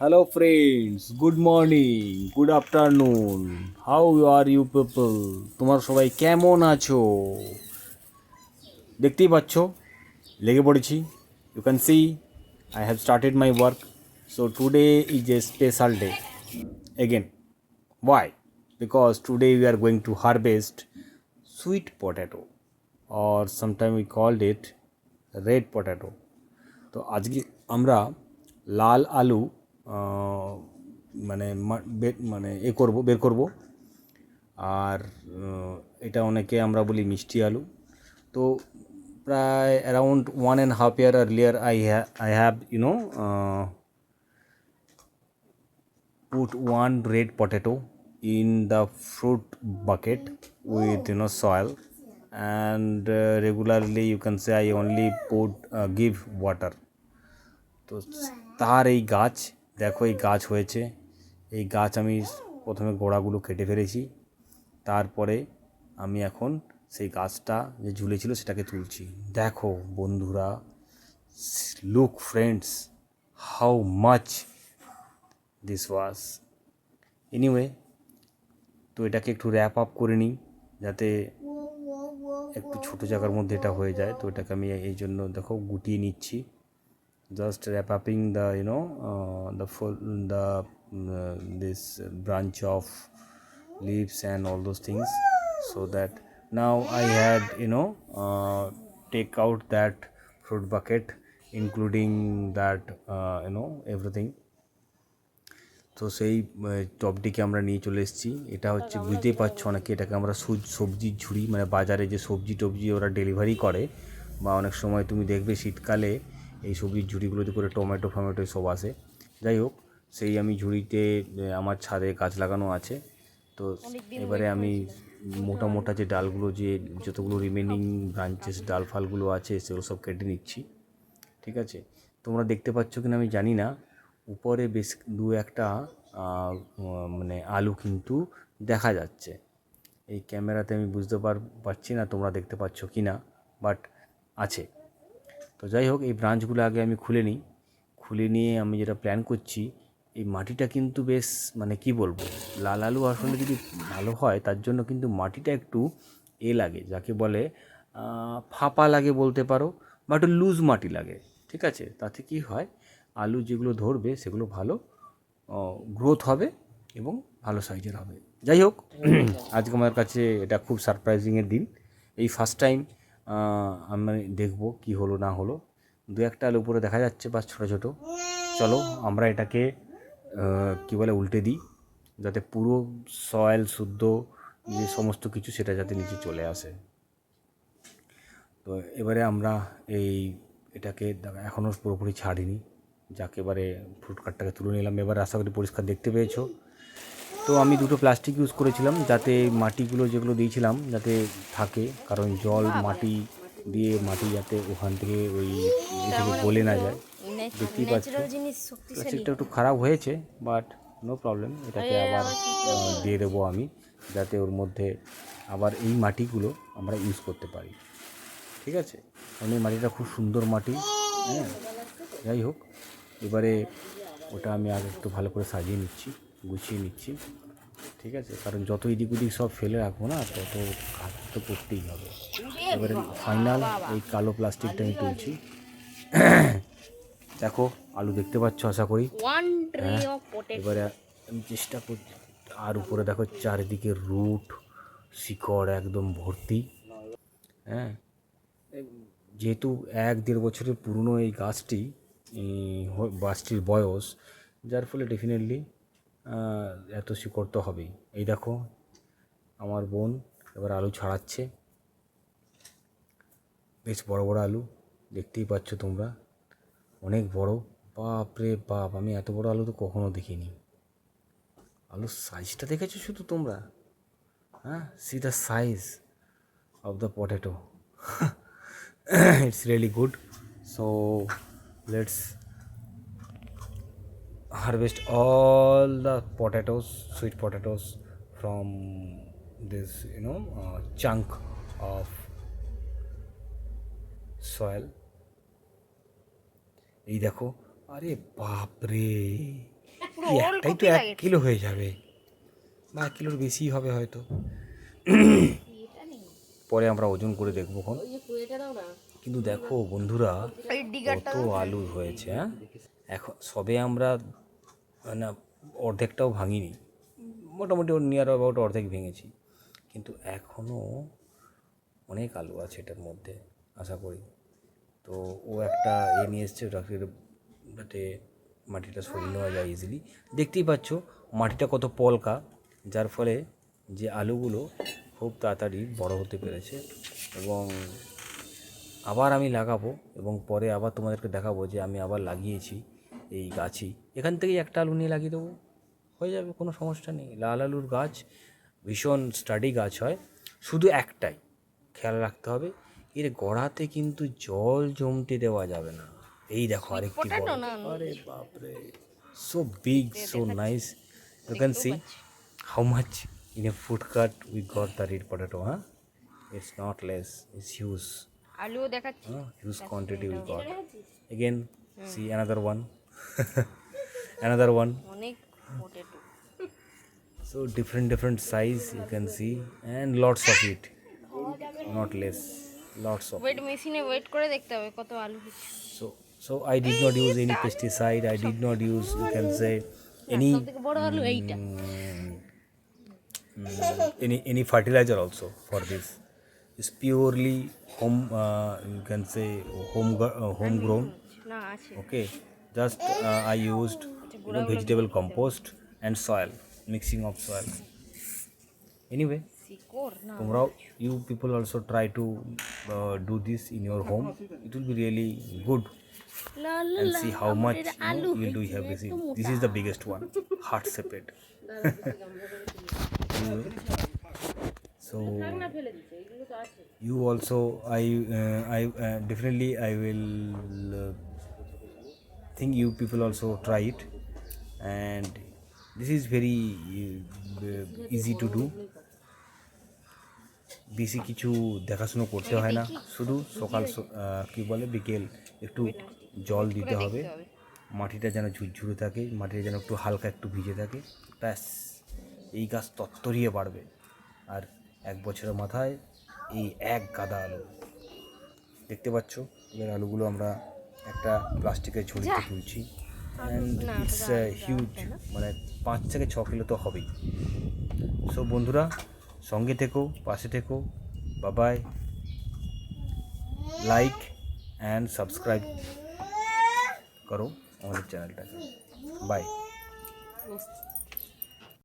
Hello, friends. Good morning. Good afternoon. How are you people? তোমার সবাই কেমন আছো দেখতেই পাচ্ছ লেগে পড়েছি you can see I have started my work so today is a special day again why because today we are going to harvest sweet potato or sometime we called it red potato তো আজকে আমরা লাল আলু আহ, মানে মা- বে- মানে এ করব বের করব আর আহ, এটা অনেকে আমরা বলি মিষ্টি আলু তো প্রায় around one and half year earlier I I have you know put one red potato in the fruit bucket with you know soil and uh, regularly you can say i only put uh, give water তো তার এই গাছ দেখো এই গাছ হয়েছে। এই গাছ আমি প্রথমে গোড়াগুলো কেটে ফেলেছি। তারপরে আমি এখন সেই গাছটা যে ঝুলেছিল সেটাকে তুলছি। দেখো বন্ধুরা look friends how much this was anyway তো এটাকে একটু র্যাপ আপ করে নিই যাতে একটু ছোটো জায়গার মধ্যে এটা হয়ে যায়। তো এটাকে আমি এই জন্য দেখো গুটিয়ে নিচ্ছি। Just wrap upping the you know the full the this branch of leaves and all those things so that now i had you know uh, take out that fruit bucket including that uh, you know everything. তো সেই আহ, টবটিকে আমরা নিয়ে চলে এসেছি। এটা হচ্ছে বুঝতেই পারছ অনেকে এটাকে আমরা সবজির ঝুড়ি মানে বাজারে যে সবজি টবজি ওরা ডেলিভারি করে বা অনেক সময় তুমি দেখবে শীতকালে এই সবজির ঝুড়িগুলোতে করে টমেটো ফমেটো সব আসে। যাই হোক সেই আমি ঝুড়িতে আমার ছাদে গাছ লাগানো আছে। তো এবারে আমি মোটা মোটা যে ডালগুলো যে যতগুলো রিমেনিং ব্রাঞ্চেস ডাল ফালগুলো আছে সেগুলো সব কেটে নিচ্ছি। ঠিক আছে? তোমরা দেখতে পাচ্ছ কিনা আমি জানি না। উপরে বেশ দু একটা মানে আলু কিন্তু দেখা যাচ্ছে। এই ক্যামেরাতে আমি বুঝতে পার পারছি না তোমরা দেখতে পাচ্ছ কি না বাট আছে। তো যাই হোক, এই ব্রাঞ্চগুলো আগে আমি খুলে নিই। খুলে নিয়ে আমি যেটা প্ল্যান করছি, এই মাটিটা কিন্তু বেশ মানে কি বলব, লাল আলু আসলে যদি ভালো হয়, তার জন্য কিন্তু মাটিটা একটু এ লাগে, যাকে বলে ফাঁপা লাগে বলতে পারো, বা একটু লুজ মাটি লাগে, ঠিক আছে? তাতে কি হয়, আলু যেগুলো ধরবে, সেগুলো ভালো গ্রোথ হবে এবং ভালো সাইজের হবে। যাই হোক, আজকে আমার কাছে এটা খুব সারপ্রাইজিংয়ের দিন। এই ফার্স্ট টাইম আমি দেখব কি হলো না হলো। দু একটা আলু উপরে দেখা যাচ্ছে বা ছোটো ছোটো। চলো আমরা এটাকে কি বলে, উল্টে দিই। যাতে পুরো সয়েল শুদ্ধ যে সমস্ত কিছু সেটা যাতে নিচে চলে আসে। তো এবারে আমরা এই এটাকে এখনও পুরোপুরি ছাড়িনি। যাকে, এবারে ফ্রুট কাটটাকে তুলে নিলাম। এবার আশা করি পরিষ্কার দেখতে পেয়েছ। তো আমি দুটো প্লাস্টিক ইউজ করেছিলাম যাতে মাটিগুলো যেগুলো দিয়েছিলাম যাতে থাকে। কারণ জল মাটি দিয়ে মাটি যাতে ওখান থেকে ওই গলে না যায়। দেখতেই পাচ্ছ। প্লাস্টিকটা একটু খারাপ হয়েছে বাট নো প্রবলেম এটাকে আবার দিয়ে দেবো আমি যাতে ওর মধ্যে আবার এই মাটিগুলো আমরা ইউজ করতে পারি। ঠিক আছে? কারণ এই মাটিটা খুব সুন্দর মাটি হ্যাঁ? যাই হোক এবারে ওটা আমি আগে একটু ভালো করে সাজিয়ে নিচ্ছি। গুছিয়ে নিচ্ছি ঠিক আছে? কারণ যত এদিক ওদিক সব ফেলে রাখব না তত কাজ তো করতেই হবে। এবারে ফাইনাল এই কালো প্লাস্টিকটা আমি তুলছি। দেখো আলু দেখতে পাচ্ছ আশা করি। পটেটো এবারে আমি চেষ্টা করছি আর উপরে দেখো চারিদিকে রুট শিকড় একদম ভর্তি। হ্যাঁ যেহেতু এক দেড় বছরের পুরনো এই গাছটি গাছটির বয়স যার ফলে ডেফিনেটলি এত শিকড় তো হবেই। এই দেখো, আমার বোন এবার আলু ছাড়াচ্ছে। বেশ বড় বড় আলু, দেখতেই পাচ্ছ তোমরা। অনেক বড়। বাপ রে বাপ, আমি এত বড় আলু তো কখনো দেখিনি। আলুর সাইজটা দেখেছ শুধু তোমরা? হ্যাঁ see the size of the potato it's really good so let's harvest all the potatoes sweet potatoes from this you know uh, chunk of soil. এই দেখো আরে বাপ রে একটাই তো এক কিলো হয়ে যাবে। বা এক কিলোর বেশি হবে হয়তো। পরে আমরা ওজন করে দেখব এখন। কিন্তু দেখো বন্ধুরা কত আলু হয়েছে হ্যাঁ? এখন সবে আমরা মানে অর্ধেকটাও ভাঙিনি। মোটামুটি ওর নিয়ার অ্যাবাউট অর্ধেক ভেঙেছি। কিন্তু এখনও অনেক আলু আছে এটার মধ্যে, আশা করি। তো ও একটা এ নিয়ে এসছে ওটাকে যাতে মাটিটা সরিয়ে নেওয়া যায় ইজিলি দেখতেই পাচ্ছ, মাটিটা কত পলকা, যার ফলে যে আলুগুলো খুব তাড়াতাড়ি বড় হতে পেরেছে এবং আবার আমি লাগাবো এবং পরে আবার তোমাদেরকে দেখাবো যে আমি আবার লাগিয়েছি। এই গাছই। এখান থেকেই একটা আলু নিয়ে লাগিয়ে দেবো। হয়ে যাবে কোনো সমস্যা নেই। লাল আলুর গাছ ভীষণ স্টাডি গাছ হয়। শুধু একটাই খেয়াল রাখতে হবে এর গোড়াতে কিন্তু জল জমতে দেওয়া যাবে না। এই দেখো আরেকটি বড়। আরে বাপরে so big so nice you can see how much in a food cut we got the red potato হ্যাঁ it's not less it's huge আলুও দেখাচ্ছি। Huge quantity we got again see another one another one. So different different size you can see and lots of it. Not less. Lots of wait wait kore alu so so i did not use any pesticide i did not use you can say any mm, mm, any any fertilizer also for this. It's purely home uh, you can say home uh, homegrown. Okay. Just uh, I used you know, vegetable compost and soil, mixing of soil. Anyway, you people also try to uh, do this in your home. It will be really good and see how much you will do have received. This is the biggest one, heart separate. so you also i uh, i uh, definitely i will uh, think you people also try it. And this is very uh, easy to do. বেশি কিছু দেখাশুনো করতে হয় না। শুধু সকাল কি বলে বিকেল একটু জল দিতে হবে। মাটিটা যেন ঝুরঝুরে থাকে মাটিটা যেন একটু হালকা একটু ভিজে থাকে। ব্যাস এই গাছ তত্তরিয়ে বাড়বে। আর এক বছরের মাথায় এই এক গাদা আলু। দেখতে পাচ্ছ? এবার আলুগুলো আমরা একটা প্লাস্টিকের ঝুড়িতে তুলছি। অ্যান্ড ইটস হিউজ মানে পাঁচ থেকে ছ কিলো তো হবেই। সো বন্ধুরা সঙ্গে থেকো পাশে থেকো বাবাই লাইক অ্যান্ড সাবস্ক্রাইব করো আমাদের চ্যানেলটাকে বাই